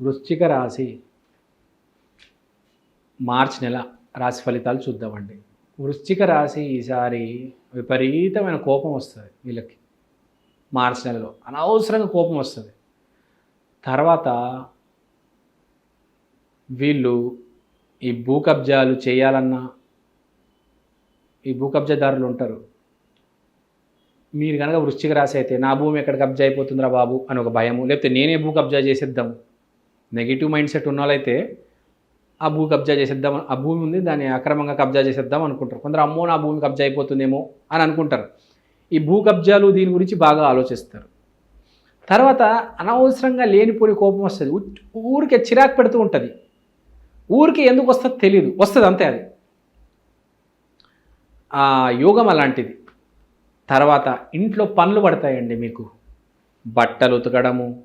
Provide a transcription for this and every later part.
వృశ్చిక రాశి మార్చ్ నెల రాశి ఫలితాలు చూద్దామండి. వృశ్చిక రాశి ఈసారి విపరీతమైన కోపం వస్తుంది వీళ్ళకి. మార్చి నెలలో అనవసరంగా కోపం వస్తుంది. తర్వాత వీళ్ళు ఈ భూ కబ్జాలు చేయాలన్నా ఈ భూ కబ్జాదారులు ఉంటారు. మీరు కనుక వృశ్చిక రాశి అయితే నా భూమి ఎక్కడ కబ్జా అయిపోతుందిరా బాబు అని ఒక భయము లేకపోతే నేనే భూ కబ్జా చేసేద్దాం నెగిటివ్ మైండ్ సెట్ ఉన్న వాళ్ళైతే ఆ భూ కబ్జా చేసేద్దాం ఆ భూమి ఉంది దాన్ని అక్రమంగా కబ్జా చేసేద్దాం అనుకుంటారు. కొందరు అమ్మో నా భూమి కబ్జా అయిపోతుందేమో అని అనుకుంటారు. ఈ భూ కబ్జాలు దీని గురించి బాగా ఆలోచిస్తారు. తర్వాత అనవసరంగా లేనిపోని కోపం వస్తుంది. ఊరికే చిరాకు పెడుతూ ఉంటుంది. ఊరికి ఎందుకు వస్తుందో తెలియదు వస్తుంది అంతే అది. ఆ యోగం అలాంటిది. తర్వాత ఇంట్లో పనులు పడతాయండి మీకు. బట్టలు ఉతకడము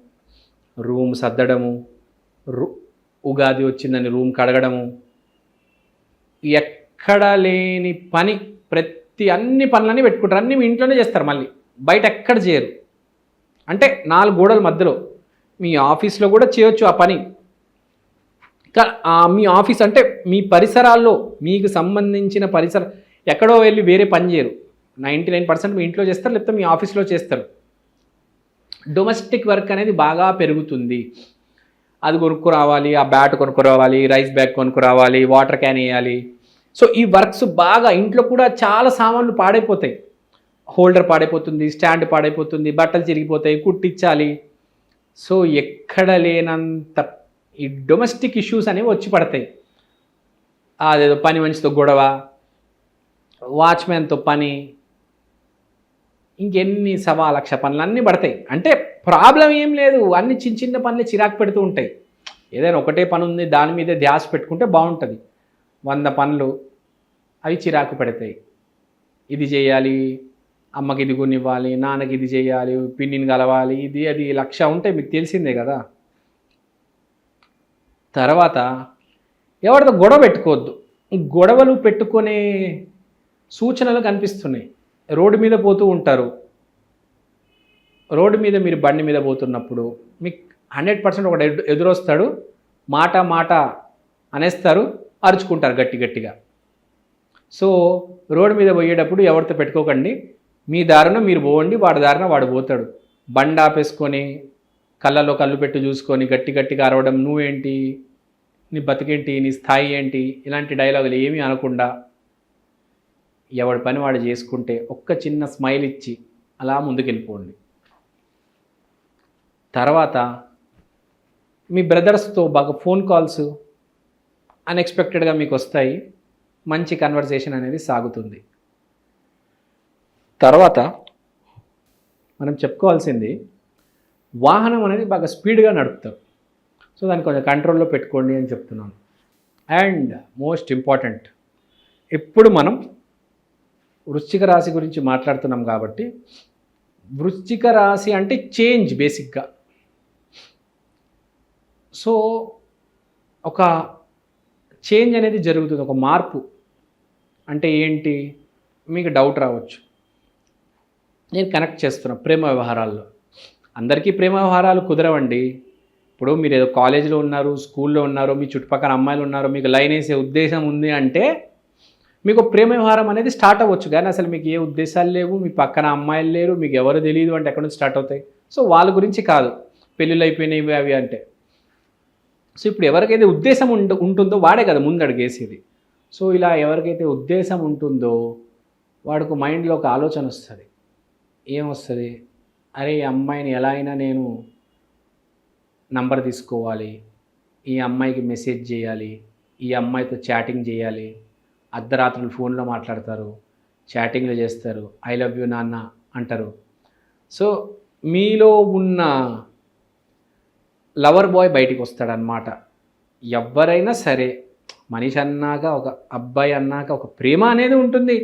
రూమ్ సర్దడము ఉగాది వచ్చిందని రూమ్ కడగడము. ఎక్కడ లేని పని ప్రతి అన్ని పనులన్నీ పెట్టుకుంటారు. అన్నీ మీ ఇంట్లోనే చేస్తారు మళ్ళీ. బయట ఎక్కడ చేయరు. అంటే నాలుగు గోడల మధ్యలో మీ ఆఫీస్లో కూడా చేయొచ్చు ఆ పని. మీ ఆఫీస్ అంటే మీ పరిసరాల్లో మీకు సంబంధించిన పరిసర ఎక్కడో వెళ్ళి వేరే పని చేయరు. నైంటీ నైన్ పర్సెంట్ మీ ఇంట్లో చేస్తారు లేకపోతే మీ ఆఫీస్లో చేస్తారు. డొమెస్టిక్ వర్క్ అనేది బాగా పెరుగుతుంది. అది కొనుక్కు రావాలి ఆ బ్యాట్ కొనుక్కు రావాలి రైస్ బ్యాగ్ కొనుక్కు రావాలి వాటర్ క్యాన్ వేయాలి. సో ఈ వర్క్స్ బాగా ఇంట్లో కూడా చాలా సామాన్లు పాడైపోతాయి. హోల్డర్ పాడైపోతుంది స్టాండ్ పాడైపోతుంది బట్టలు చిరిగిపోతాయి కుట్టించాలి. సో ఎక్కడ లేనంత ఈ డొమెస్టిక్ ఇష్యూస్ అనేవి వచ్చి పడతాయి. అదేదో పని మనిషితో గొడవ వాచ్మెన్తో పని ఇంకెన్ని సవా లక్ష పనులు అన్నీ పడతాయి. అంటే ప్రాబ్లం ఏం లేదు. అన్ని చిన్న చిన్న పనులే చిరాకు పెడుతూ ఉంటాయి. ఏదైనా ఒకటే పని ఉంది దాని మీదే ధ్యాస పెట్టుకుంటే బాగుంటుంది. వంద పనులు అవి చిరాకు పెడతాయి. ఇది చేయాలి అమ్మకి ఇది కొనివ్వాలి నాన్నకి ఇది చేయాలి పిన్నిని కలవాలి ఇది అది లక్ష ఉంటే మీకు తెలిసిందే కదా. తర్వాత ఎవరితో గొడవ పెట్టుకోవద్దు. గొడవలు పెట్టుకునే సూచనలు కనిపిస్తున్నాయి. రోడ్డు మీద పోతూ ఉంటారు. రోడ్డు మీద మీరు బండి మీద పోతున్నప్పుడు మీకు హండ్రెడ్ పర్సెంట్ ఒకటి ఎదురొస్తాడు మాట మాట అనేస్తారు అరుచుకుంటారు గట్టి గట్టిగా. సో రోడ్డు మీద పోయేటప్పుడు ఎవరితో పెట్టుకోకండి మీ దారిన మీరు పోవండి వాడి దారిన వాడు పోతాడు. బండి ఆపేసుకొని కళ్ళలో కళ్ళు పెట్టి చూసుకొని గట్టి గట్టిగా అరవడం నువ్వేంటి నీ బతికేంటి నీ స్థాయి ఏంటి ఇలాంటి డైలాగులు ఏమీ అనకుండా ఎవడి పని వాడు చేసుకుంటే ఒక్క చిన్న స్మైల్ ఇచ్చి అలా ముందుకెళ్ళిపోండి. తర్వాత మీ బ్రదర్స్తో బాగా ఫోన్ కాల్స్ అన్ఎక్స్పెక్టెడ్గా మీకు వస్తాయి. మంచి కన్వర్సేషన్ అనేది సాగుతుంది. తర్వాత మనం చెప్పుకోవాల్సింది వాహనం అనేది బాగా స్పీడ్గా నడుపుతారు. సో దాన్ని కొంచెం కంట్రోల్లో పెట్టుకోండి అని చెప్తున్నాను. అండ్ మోస్ట్ ఇంపార్టెంట్ ఎప్పుడు మనం వృశ్చిక రాశి గురించి మాట్లాడుతున్నాం కాబట్టి వృశ్చిక రాశి అంటే చేంజ్ బేసిక్గా. సో ఒక చేంజ్ అనేది జరుగుతుంది ఒక మార్పు. అంటే ఏంటి? మీకు డౌట్ రావచ్చు. నేను కనెక్ట్ చేస్తున్నా ప్రేమ వ్యవహారాల్లో. అందరికీ ప్రేమ వ్యవహారాలు కుదరవండి. ఇప్పుడు మీరు ఏదో కాలేజీలో ఉన్నారు స్కూల్లో ఉన్నారు మీ చుట్టుపక్కల అమ్మాయిలు ఉన్నారు మీకు లైన్ వేసే ఉద్దేశం ఉంది అంటే మీకు ప్రేమ వ్యవహారం అనేది స్టార్ట్ అవ్వచ్చు. కానీ అసలు మీకు ఏ ఉద్దేశాలు లేవు మీ పక్కన అమ్మాయిలు లేరు మీకు ఎవరు తెలియదు అంటే ఎక్కడ నుంచి స్టార్ట్ అవుతాయి? సో వాళ్ళ గురించి కాదు. పెళ్ళిళ్ళు అయిపోయినాయి అవి అంటే. సో ఇప్పుడు ఎవరికైతే ఉద్దేశం ఉంటుందో వాడే కదా ముందు అడిగేసేది సో ఇలా ఎవరికైతే ఉద్దేశం ఉంటుందో వాడికి మైండ్లో ఒక ఆలోచన వస్తుంది. ఏమొస్తుంది అరే ఈ అమ్మాయిని ఎలా అయినా నేను నంబర్ తీసుకోవాలి. ఈ అమ్మాయికి మెసేజ్ చేయాలి. ఈ అమ్మాయితో చాటింగ్ చేయాలి. అర్ధరాత్రులు ఫోన్లో మాట్లాడతారు. చాటింగ్లు చేస్తారు. ఐ లవ్ యూ నాన్న అంటారు. సో మీలో ఉన్న లవర్ బాయ్ బయటికి వస్తాడనమాట ఎవరైనా సరే మనిషి అన్నాక ఒక అబ్బాయి అన్నాక ఒక ప్రేమ అనేది ఉంటుంది.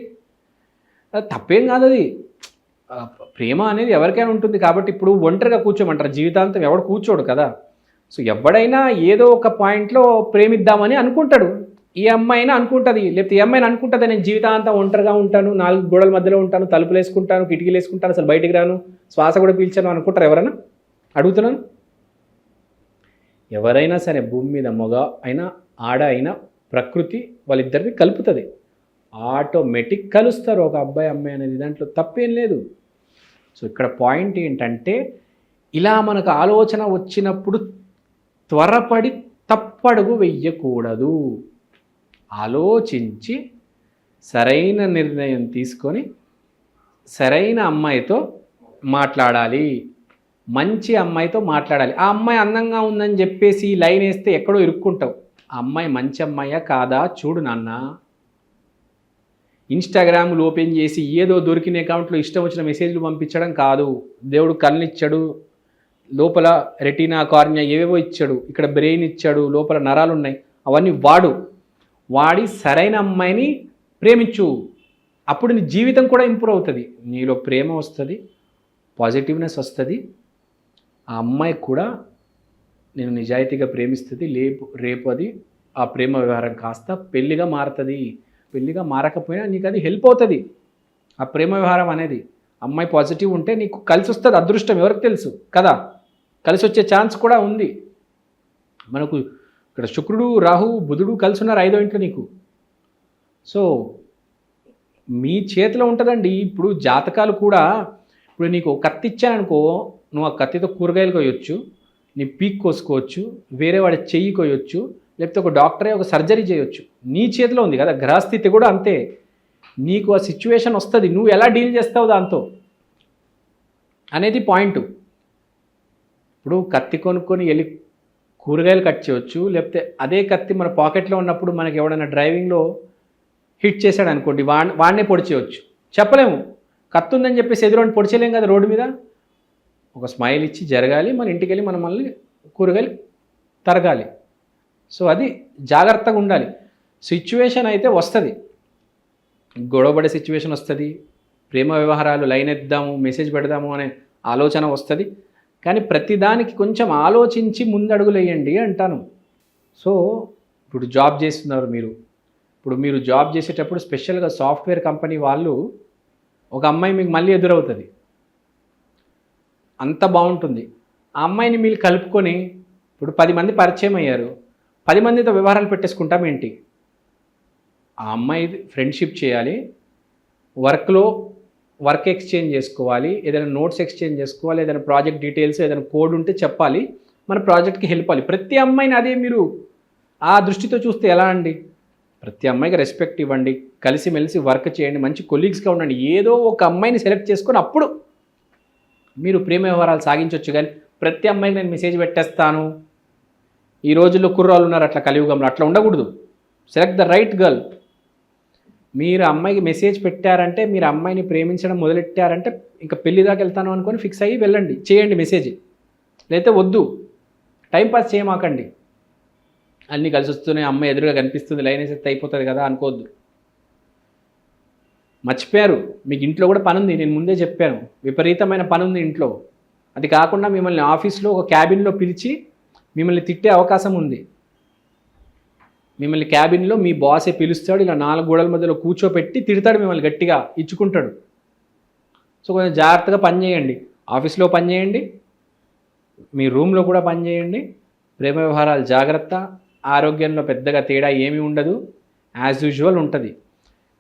తప్పేం కాదు అది ప్రేమ అనేది ఎవరికైనా ఉంటుంది కాబట్టి ఇప్పుడు ఒంటరిగా కూర్చోమంటారు. జీవితాంతం ఎవడు కూర్చోడు కదా. సో ఎవడైనా ఏదో ఒక పాయింట్లో ప్రేమిద్దామని అనుకుంటాడు. ఈ అమ్మాయినా అనుకుంటుంది. లేకపోతే ఈ అమ్మాయిని అనుకుంటుంది నేను జీవితాంతం ఒంటరిగా ఉంటాను నాలుగు గోడల మధ్యలో ఉంటాను తలుపులు వేసుకుంటాను కిటికీలు వేసుకుంటాను అసలు బయటికి రాను శ్వాస కూడా పీల్చాను అనుకుంటారు ఎవరైనా అడుగుతున్నాను? ఎవరైనా సరే భూమి మీద మగ అయినా ఆడ అయినా ప్రకృతి వాళ్ళిద్దరిని కలుపుతుంది. ఆటోమేటిక్ కలుస్తారు ఒక అబ్బాయి అమ్మాయి అనేది దాంట్లో తప్పేం లేదు. సో ఇక్కడ పాయింట్ ఏంటంటే ఇలా మనకు ఆలోచన వచ్చినప్పుడు త్వరపడి తప్పడుగు వెయ్యకూడదు. ఆలోచించి సరైన నిర్ణయం తీసుకొని సరైన అమ్మాయితో మాట్లాడాలి. మంచి అమ్మాయితో మాట్లాడాలి. ఆ అమ్మాయి అందంగా ఉందని చెప్పేసి లైన్ వేస్తే ఎక్కడో ఇరుక్కుంటావు. ఆ అమ్మాయి మంచి అమ్మాయా కాదా? చూడు నాన్న. ఇన్స్టాగ్రామ్లు ఓపెన్ చేసి ఏదో దొరికిన అకౌంట్లో ఇష్టం వచ్చిన మెసేజ్లు పంపించడం కాదు. దేవుడు కళ్ళనిచ్చాడు. లోపల రెటీనా కార్నియా ఏవేవో ఇచ్చాడు. ఇక్కడ బ్రెయిన్ ఇచ్చాడు. లోపల నరాలు ఉన్నాయి అవన్నీ వాడు. వాడి సరైన అమ్మాయిని ప్రేమించు. అప్పుడు నీ జీవితం కూడా ఇంప్రూవ్ అవుతుంది. నీలో ప్రేమ వస్తుంది. పాజిటివ్నెస్ వస్తుంది. ఆ అమ్మాయి కూడా నేను నిజాయితీగా ప్రేమిస్తుంది లేపు రేపు అది ఆ ప్రేమ వ్యవహారం కాస్త పెళ్ళిగా మారుతుంది. పెళ్ళిగా మారకపోయినా నీకు అది హెల్ప్ అవుతుంది. ఆ ప్రేమ వ్యవహారం అనేది అమ్మాయి పాజిటివ్ ఉంటే నీకు కలిసి వస్తుంది అదృష్టం ఎవరికి తెలుసు? కదా? కలిసి వచ్చే ఛాన్స్ కూడా ఉంది. మనకు ఇక్కడ శుక్రుడు రాహు బుధుడు కలిసి ఉన్నారు ఐదో ఇంట్లో నీకు. సో మీ చేతిలో ఉంటుందండి. ఇప్పుడు జాతకాలు కూడా ఇప్పుడు నీకు ఒక కత్తి ఇచ్చాననుకో నువ్వు ఆ కత్తితో కూరగాయలు కొయ్యొచ్చు నీ పీక్ కోసుకోవచ్చు వేరే వాడి చెయ్యి కొయ్యొచ్చు లేకపోతే ఒక డాక్టరే ఒక సర్జరీ చేయొచ్చు. నీ చేతిలో ఉంది కదా గ్రహస్థితి కూడా అంతే. నీకు ఆ సిచ్యువేషన్ వస్తుంది నువ్వు ఎలా డీల్ చేస్తావు దాంతో? అనేది పాయింట్. ఇప్పుడు కత్తి కొనుక్కొని వెళ్ళి కూరగాయలు కట్ చేయొచ్చు లేకపోతే అదే కత్తి మన పాకెట్లో ఉన్నప్పుడు మనకి ఎవడైనా డ్రైవింగ్లో హిట్ చేశాడు అనుకోండి వాడిని వాడినే పొడిచేయవచ్చు చెప్పలేము. కత్తి ఉందని చెప్పేసి ఎదురు పొడిచేయలేం కదా రోడ్డు మీద? ఒక స్మైల్ ఇచ్చి జరగాలి మన ఇంటికి వెళ్ళి మనం మళ్ళీ కూరగాయలు తరగాలి. సో అది జాగ్రత్తగా ఉండాలి. సిచ్యువేషన్ అయితే వస్తుంది. గొడవపడే సిచ్యువేషన్ వస్తుంది. ప్రేమ వ్యవహారాలు లైన్ ఎద్దాము మెసేజ్ పెడదాము అనే ఆలోచన వస్తుంది. కానీ ప్రతిదానికి కొంచెం ఆలోచించి ముందడుగులేయండి అంటాను. సో ఇప్పుడు జాబ్ చేస్తున్నారు మీరు. ఇప్పుడు మీరు జాబ్ చేసేటప్పుడు స్పెషల్గా సాఫ్ట్వేర్ కంపెనీ వాళ్ళు ఒక అమ్మాయి మీకు మళ్ళీ ఎదురవుతుంది. అంత బాగుంటుంది. ఆ అమ్మాయిని మీరు కలుపుకొని ఇప్పుడు పది మంది పరిచయం అయ్యారు. పది మందితో వ్యవహారాలు పెట్టేసుకుంటాం ఏంటి? ఆ అమ్మాయి ఫ్రెండ్షిప్ చేయాలి. వర్క్లో వర్క్ ఎక్స్చేంజ్ చేసుకోవాలి. ఏదైనా నోట్స్ ఎక్స్చేంజ్ చేసుకోవాలి. ఏదైనా ప్రాజెక్ట్ డీటెయిల్స్ ఏదైనా కోడ్ ఉంటే చెప్పాలి. మన ప్రాజెక్ట్కి హెల్ప్ అవ్వాలి. ప్రతి అమ్మాయిని అదే మీరు ఆ దృష్టితో చూస్తే ఎలా అండి? ప్రతి అమ్మాయికి రెస్పెక్ట్ ఇవ్వండి. కలిసిమెలిసి వర్క్ చేయండి. మంచి కొలీగ్స్గా ఉండండి. ఏదో ఒక అమ్మాయిని సెలెక్ట్ చేసుకొని అప్పుడు మీరు ప్రేమ వ్యవహారాలు సాగించవచ్చు కానీ ప్రతి అమ్మాయికి నేను మెసేజ్ పెట్టేస్తాను. ఈ రోజుల్లో కుర్రాళ్ళు ఉన్నారు అట్లా కలియుగంలో అట్లా ఉండకూడదు. సెలెక్ట్ ద రైట్ గర్ల్ మీరు అమ్మాయికి మెసేజ్ పెట్టారంటే మీరు అమ్మాయిని ప్రేమించడం మొదలెట్టారంటే ఇంకా పెళ్ళి దాకా వెళ్తాను అనుకొని ఫిక్స్ అయ్యి వెళ్ళండి. చేయండి మెసేజ్ లేకపోతే వద్దు. టైంపాస్ చేయమాకండి. అన్నీ కలిసి వస్తున్నాయి అమ్మాయి ఎదురుగా కనిపిస్తుంది లైన్ వేసేస్తే అయిపోతుంది కదా అనుకోవద్దు. మర్చిపోయారు. మీకు ఇంట్లో కూడా పని ఉంది నేను ముందే చెప్పాను. విపరీతమైన పని ఉంది ఇంట్లో. అది కాకుండా మిమ్మల్ని ఆఫీస్లో ఒక క్యాబిన్లో పిలిచి మిమ్మల్ని తిట్టే అవకాశం ఉంది. మిమ్మల్ని క్యాబిన్లో మీ బాసే పిలుస్తాడు ఇలా నాలుగు గోడల మధ్యలో కూర్చోపెట్టి తిడతాడు మిమ్మల్ని గట్టిగా ఇచ్చుకుంటాడు. సో కొంచెం జాగ్రత్తగా పని చేయండి. ఆఫీస్లో పని చేయండి. మీ రూమ్లో కూడా పని చేయండి. ప్రేమ వ్యవహారాలు జాగ్రత్త. ఆరోగ్యంలో పెద్దగా తేడా ఏమీ ఉండదు. యాజ్ యూజువల్ ఉంటుంది.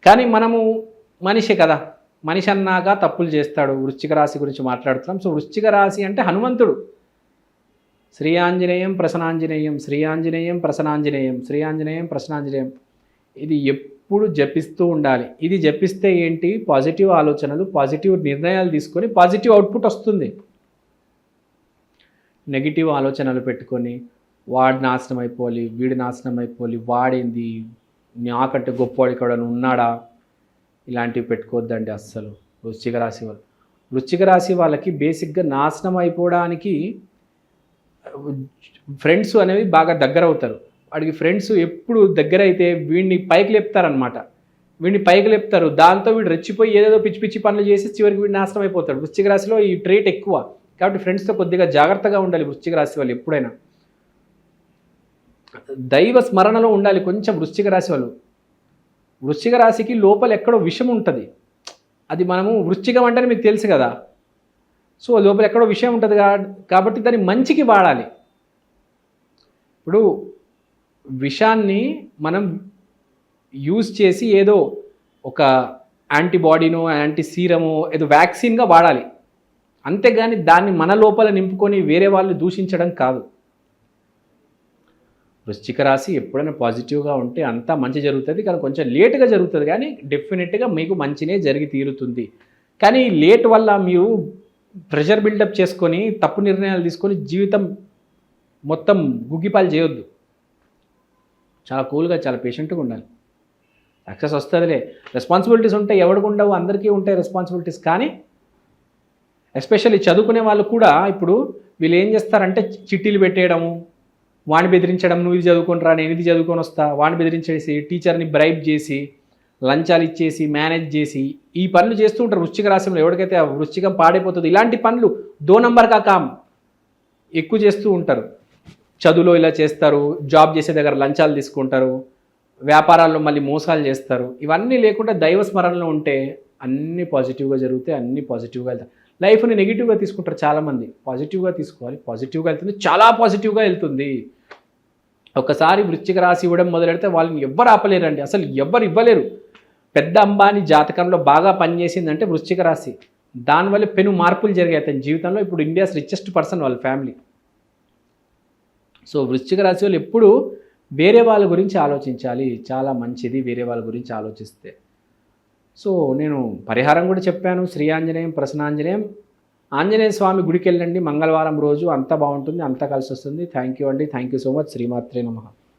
కానీ మనము మనిషి కదా. మనిషి అన్నాక తప్పులు చేస్తాడు. వృశ్చిక రాశి గురించి మాట్లాడుతున్నాం. సో వృశ్చిక రాశి అంటే హనుమంతుడు. శ్రీ ఆంజనేయం ప్రసనాంజనేయం శ్రీ ఆంజనేయం ప్రసన్నాంజనేయం శ్రీ ఆంజనేయం ప్రసనాంజనేయం ఇది ఎప్పుడు జపిస్తూ ఉండాలి. ఇది జపిస్తే ఏంటి? పాజిటివ్ ఆలోచనలు పాజిటివ్ నిర్ణయాలు తీసుకొని పాజిటివ్ అవుట్పుట్ వస్తుంది. నెగిటివ్ ఆలోచనలు పెట్టుకొని వాడు నాశనం అయిపోవాలి వీడు నాశనం అయిపోవాలి వాడేంది నాకంటే గొప్పవాడు ఇక్కడ ఉన్నాడా? ఇలాంటివి పెట్టుకోవద్దండి అస్సలు. వృశ్చిక రాశి వాళ్ళు. వృశ్చిక రాశి వాళ్ళకి బేసిక్గా నాశనం అయిపోవడానికి ఫ్రెండ్స్ అనేవి బాగా దగ్గర అవుతారు. వాడికి ఫ్రెండ్స్ ఎప్పుడు దగ్గర అయితే వీడిని పైకి లేపుతారనమాట వీడిని పైకి లేపుతారు. దాంతో వీడు రెచ్చిపోయి ఏదేదో పిచ్చి పిచ్చి పనులు చేసి చివరికి వీడు నాశనం అయిపోతాడు. వృశ్చిక రాశిలో ఈ ట్రేట్ ఎక్కువ. కాబట్టి ఫ్రెండ్స్తో కొద్దిగా జాగ్రత్తగా ఉండాలి వృశ్చిక రాశి వాళ్ళు ఎప్పుడైనా. దైవ స్మరణలో ఉండాలి కొంచెం వృశ్చిక రాశి వాళ్ళు. వృశ్చిక రాశికి లోపల ఎక్కడో విషం ఉంటుంది. అది మనము వృశ్చికం అంటేనే మీకు తెలుసు కదా. సో లోపల ఎక్కడో విషయం ఉంటుంది కాబట్టి దాన్ని మంచికి వాడాలి. ఇప్పుడు విషాన్ని మనం యూజ్ చేసి ఏదో ఒక యాంటీబాడీనో యాంటీ సీరమో ఏదో వ్యాక్సిన్గా వాడాలి. అంతేగాని దాన్ని మన లోపల నింపుకొని వేరే వాళ్ళు దూషించడం కాదు. వృశ్చిక రాశి ఎప్పుడైనా పాజిటివ్గా ఉంటే అంతా మంచి జరుగుతుంది. కానీ కొంచెం లేట్గా జరుగుతుంది. కానీ డెఫినెట్గా మీకు మంచినే జరిగి తీరుతుంది. కానీ లేట్ వల్ల మీరు ప్రెషర్ బిల్డప్ చేసుకొని తప్పు నిర్ణయాలు తీసుకొని జీవితం మొత్తం గుగ్గిపాలు చేయొద్దు. చాలా కూల్గా చాలా పేషెంట్గా ఉండాలి. సక్సెస్ వస్తుందిలే. రెస్పాన్సిబిలిటీస్ ఉంటాయి ఎవరికి ఉండవు అందరికీ ఉంటాయి రెస్పాన్సిబిలిటీస్. కానీ ఎస్పెషల్లీ చదువుకునే వాళ్ళు కూడా ఇప్పుడు వీళ్ళు ఏం చేస్తారంటే చిట్టీలు పెట్టేయడము వాడిని బెదిరించడం నువ్వు ఇది చదువుకొని రా నేను ఇది చదువుకొని వస్తా. వాడిని బెదిరించేసి టీచర్ని బ్రైబ్ చేసి లంచాలు ఇచ్చేసి మేనేజ్ చేసి ఈ పనులు చేస్తూ ఉంటారు వృశ్చిక రాశిలో. ఎవరికైతే ఆ వృశ్చికం పాడైపోతుంది ఇలాంటి పనులు దో నంబర్ కా కామ్ ఎక్కువ చేస్తూ ఉంటారు. చదువులో ఇలా చేస్తారు జాబ్ చేసే దగ్గర లంచాలు తీసుకుంటారు వ్యాపారాల్లో మళ్ళీ మోసాలు చేస్తారు. ఇవన్నీ లేకుండా దైవ స్మరణలో ఉంటే అన్నీ పాజిటివ్గా జరుగుతాయి అన్నీ పాజిటివ్గా వెళ్తాయి. లైఫ్ని నెగిటివ్గా తీసుకుంటారు చాలామంది. పాజిటివ్గా తీసుకోవాలి పాజిటివ్గా వెళ్తుంది. చాలా పాజిటివ్గా వెళ్తుంది. ఒకసారి వృశ్చిక రాశి ఇవ్వడం మొదలెడితే వాళ్ళని ఎవ్వరు ఆపలేరండి. అసలు ఎవ్వరు ఇవ్వలేరు. పెద్ద అంబానీ జాతకంలో బాగా పనిచేసిందంటే వృశ్చిక రాశి. దానివల్ల పెను మార్పులు జరిగాయి అతని జీవితంలో. ఇప్పుడు ఇండియాస్ రిచెస్ట్ పర్సన్ వాళ్ళ ఫ్యామిలీ సో వృశ్చిక రాశి వాళ్ళు ఎప్పుడు వేరే వాళ్ళ గురించి ఆలోచించాలి. చాలా మంచిది వేరే వాళ్ళ గురించి ఆలోచిస్తే. సో నేను పరిహారం కూడా చెప్పాను. శ్రీ ఆంజనేయం ప్రసన్నాంజనేయం. ఆంజనేయ స్వామి గుడికి వెళ్ళండి మంగళవారం రోజు అంతా బాగుంటుంది అంతా కలిసి వస్తుంది థ్యాంక్ యూ అండి. థ్యాంక్ యూ సో మచ్ శ్రీమాత్రే నమః.